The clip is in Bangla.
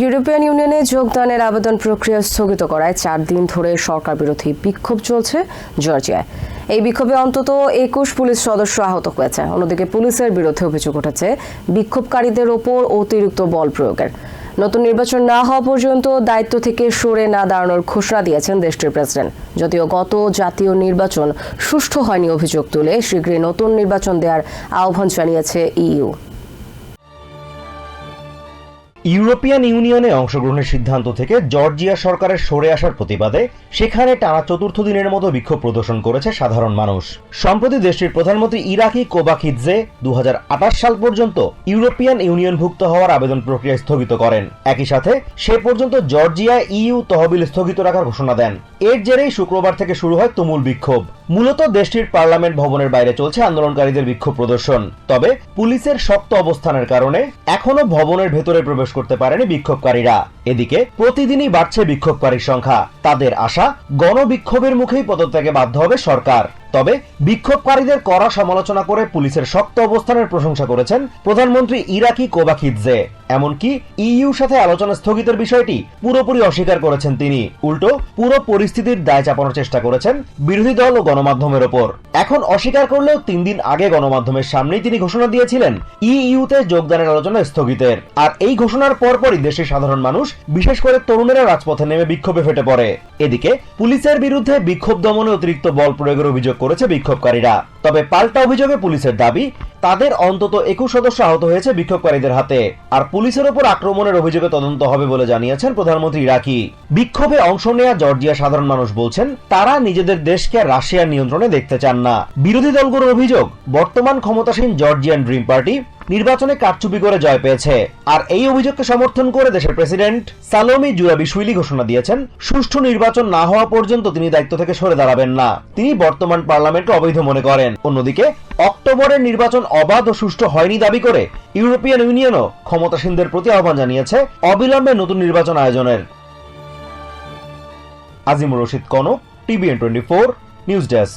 ইউরোপিয়ান ইউনিয়নে যোগদানের আবেদন প্রক্রিয়া স্থগিত করায় চার দিন ধরে সরকার বিরোধী বিক্ষোভ চলছে জর্জিয়ায়। এই বিক্ষোভে অন্তত একুশ পুলিশ সদস্য আহত হয়েছে। অন্যদিকে পুলিশের বিরুদ্ধে অভিযোগ উঠেছে বিক্ষোভকারীদের ওপর অতিরিক্ত বল প্রয়োগের। নতুন নির্বাচন না হওয়া পর্যন্ত দায়িত্ব থেকে সরে না দাঁড়ানোর ঘোষণা দিয়েছেন দেশটির প্রেসিডেন্ট। যদিও গত জাতীয় নির্বাচন সুষ্ঠু হয়নি অভিযোগ তুলে শীঘ্রই নতুন নির্বাচন দেওয়ার আহ্বান জানিয়েছে ইইউ। ইউরোপিয়ান ইউনিয়নে অংশগ্রহণের সিদ্ধান্ত থেকে জর্জিয়া সরকারের সরে আসার প্রতিবাদে সেখানে টানা চতুর্থ দিনের মতো বিক্ষোভ প্রদর্শন করেছে সাধারণ মানুষ। সম্প্রতি দেশটির প্রধানমন্ত্রী ইরাকি কোবাখিদজে দু হাজার আঠাশ সাল পর্যন্ত ইউরোপিয়ান ইউনিয়নভুক্ত হওয়ার আবেদন প্রক্রিয়া স্থগিত করেন। একই সাথে সে পর্যন্ত জর্জিয়া ইইউ তহবিল স্থগিত রাখার ঘোষণা দেন। এর জেরেই শুক্রবার থেকে শুরু হয় তুমুল বিক্ষোভ। মূলত দেশটির পার্লামেন্ট ভবনের বাইরে চলছে আন্দোলনকারীদের বিক্ষোভ প্রদর্শন। তবে পুলিশের শক্ত অবস্থানের কারণে এখনও ভবনের ভেতরে প্রবেশ করতে পারেনি বিক্ষোভকারীরা। এদিকে প্রতিদিনই বাড়ছে বিক্ষোভকারীর সংখ্যা। তাদের আশা, গণবিক্ষোভের মুখেই পদত্যাগে বাধ্য হবে সরকার। তবে বিক্ষোভকারীদের কড়া সমালোচনা করে পুলিশের শক্ত অবস্থানের প্রশংসা করেছেন প্রধানমন্ত্রী ইরাকি কোবাখিদজে এমনকি ইইউ সাথে আলোচনা স্থগিতের বিষয়টি পুরোপুরি অস্বীকার করেছেন তিনি। উল্টো, পুরো পরিস্থিতির দায় চাপানোর চেষ্টা করেছেন বিরোধী দল ও গণমাধ্যমের ওপর। এখন অস্বীকার করলেও তিন দিন আগে গণমাধ্যমের সামনেই তিনি ঘোষণা দিয়েছিলেন, ইইউতে যোগদানের আলোচনা স্থগিতের। আর এই ঘোষণার পরপরই দেশের সাধারণ মানুষ বিশেষ করে তরুণেরা রাজপথে নেমে বিক্ষোভে ফেটে পড়ে। এদিকে, পুলিশের বিরুদ্ধে বিক্ষোভ দমনে অতিরিক্ত বল প্রয়োগের অভিযোগ করেছে বিক্ষোভকারীরা। তবে পাল্টা অভিযোগে পুলিশের দাবি, তাদের অন্তত একুশ সদস্য আহত হয়েছে বিক্ষোভকারীদের হাতে। আর পুলিশের ওপর আক্রমণের অভিযোগে তদন্ত হবে বলে জানিয়েছেন প্রধানমন্ত্রী ইরাকি। বিক্ষোভে অংশ নেওয়া জর্জিয়া সাধারণ মানুষ বলছেন, তারা নিজেদের দেশকে রাশিয়ার নিয়ন্ত্রণে দেখতে চান না। বিরোধী দলগুলোর অভিযোগ, বর্তমান ক্ষমতাসীন জর্জিয়ান ড্রিম পার্টি নির্বাচনে কারচুপি করে জয় পেয়েছে। আর এই অভিযোগকে সমর্থন করে দেশের প্রেসিডেন্ট সালোমি জুরাবিশুইলি ঘোষণা দিয়েছেন, সুষ্ঠু নির্বাচন না হওয়া পর্যন্ত তিনি দায়িত্ব থেকে সরে দাঁড়াবেন না। তিনি বর্তমান পার্লামেন্টকে অবৈধ মনে করেন। অন্যদিকে, অক্টোবরের নির্বাচন অবাধ ও সুষ্ঠু হয়নি দাবি করে ইউরোপিয়ান ইউনিয়নও ক্ষমতাসীনদের প্রতি আহ্বান জানিয়েছে অবিলম্বে নতুন নির্বাচন আয়োজনের। Azimur Rashid Kanak, TVN twenty four, news desk.